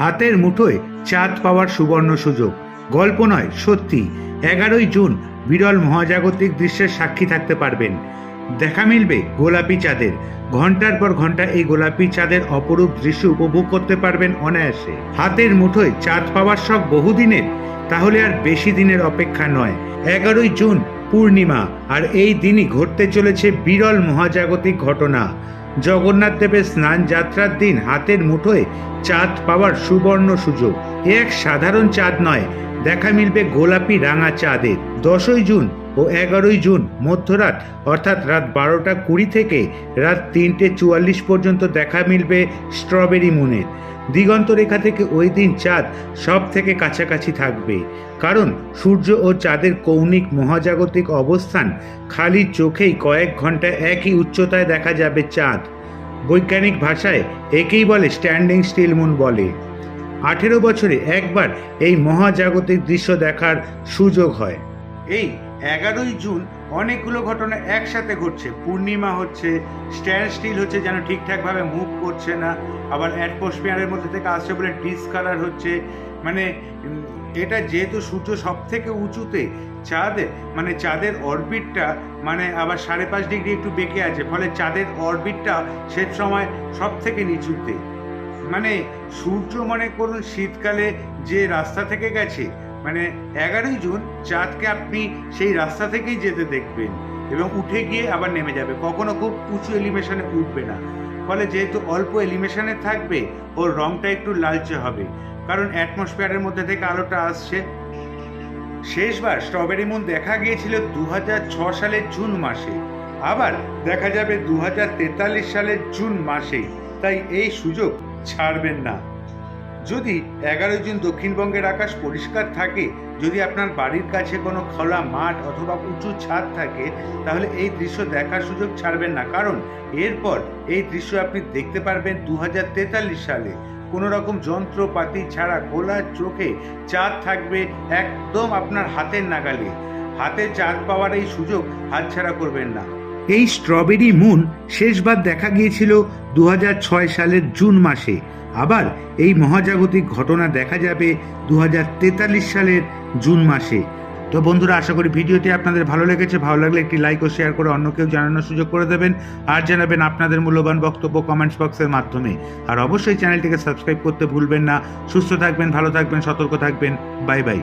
হাতের মুঠোয় চাঁদ পাওয়ার সুবর্ণ সুযোগ। গল্প নয়, সত্যি। এগারোই জুন বিরল মহাজাগতিক দৃশ্যের সাক্ষী থাকতে পারবেন। দেখা মিলবে গোলাপি চাঁদের। ঘণ্টার পর ঘণ্টা এই গোলাপি চাঁদের অপরূপ দৃশ্য উপভোগ করতে পারবেন অনায়াসে। হাতের মুঠোয় চাঁদ পাওয়ার শখ বহুদিনের, তাহলে আর বেশি দিনের অপেক্ষা নয়। এগারোই জুন পূর্ণিমা, আর এই দিনই ঘটতে চলেছে বিরল মহাজাগতিক ঘটনা। জগন্নাথ দেবের স্নান যাত্রার দিন হাতের মুঠোয় চাঁদ পাওয়ার সুবর্ণ সুযোগ। এ এক সাধারণ চাঁদ নয়, দেখা মিলবে গোলাপি রাঙা চাঁদের। দশই জুন ও এগারোই জুন মধ্যরাত, অর্থাৎ রাত বারোটা কুড়ি থেকে রাত তিনটে চুয়াল্লিশ পর্যন্ত দেখা মিলবে স্ট্রবেরি মুনের। দিগন্ত রেখা থেকে ওই দিন চাঁদ সব থেকে কাছাকাছি থাকবে। কারণ সূর্য ও চাঁদের কৌণিক মহাজাগতিক অবস্থান খালি চোখেই কয়েক ঘণ্টা একই উচ্চতায় দেখা যাবে চাঁদ। বৈজ্ঞানিক ভাষায় একেই বলে স্ট্যান্ডিং স্টিল মুন বলে। আঠেরো বছরে একবার এই মহাজাগতিক দৃশ্য দেখার সুযোগ হয়। এই এগারোই জুন অনেকগুলো ঘটনা একসাথে ঘটছে। পূর্ণিমা হচ্ছে স্ট্যান্ড স্টিল হচ্ছে যেন ঠিকঠাকভাবে মুভ করছে না। আবার অ্যাটমসফিয়ারের মধ্যে থেকে আসছে বলে ডিসকালার হচ্ছে। মানে এটা যেহেতু সূর্য সব থেকে উঁচুতে চাঁদের মানে চাঁদের অরবিটটা মানে আবার সাড়ে পাঁচ ডিগ্রি একটু বেঁকে আছে, ফলে চাঁদের অরবিটটা সে সময় সব থেকে নিচুতে। মানে সূর্য মনে করুন শীতকালে যে রাস্তা থেকে গেছে মানে এগারোই জুন চাঁদকে আপনি সেই রাস্তা থেকেই যেতে দেখবেন এবং উঠে গিয়ে আবার নেমে যাবে। কখনো খুব উঁচু এলিভেশনে উঠবে না। ফলে যেহেতু অল্প এলিভেশনে থাকবে, ওর রংটা একটু লালচে হবে। কারণ অ্যাটমসফিয়ারের মধ্যে থেকে আলোটা আসছে। শেষবার স্ট্রবেরি মুন দেখা গিয়েছিল দু সালের জুন মাসে। আবার দেখা যাবে দু হাজার তেতাল্লিশ সালের জুন মাসেই তাই এই সুযোগ ছাড়বেন না। যদি এগারো জুন দক্ষিণবঙ্গের আকাশ পরিষ্কার থাকে, যদি আপনার বাড়ির কাছে কোনো খোলা মাঠ অথবা উঁচু ছাদ থাকে, তাহলে এই দৃশ্য দেখার সুযোগ ছাড়বেন না। কারণ এরপর এই দৃশ্য আপনি দেখতে পারবেন দু হাজার তেতাল্লিশ সালে। কোনো রকম যন্ত্রপাতি ছাড়া খোলা চোখে চাঁদ থাকবে একদম আপনার হাতের নাগালে। হাতে চাঁদ পাওয়ার এই সুযোগ হাতছাড়া করবেন না। এই স্ট্রবেরি মুন শেষবার দেখা গিয়েছিল দু হাজার ছয় সালের জুন মাসে। আবার এই মহাজাগতিক ঘটনা দেখা যাবে দু হাজার তেতাল্লিশ সালের জুন মাসে। তো বন্ধুরা, আশা করি ভিডিওটি আপনাদের ভালো লেগেছে। ভালো লাগলে একটি লাইক ও শেয়ার করে অন্য কেউ জানানোর সুযোগ করে দেবেন। আর জানাবেন আপনাদের মূল্যবান বক্তব্য কমেন্টস বক্সের মাধ্যমে। আর অবশ্যই চ্যানেলটিকে সাবস্ক্রাইব করতে ভুলবেন না। সুস্থ থাকবেন, ভালো থাকবেন, সতর্ক থাকবেন। Bye bye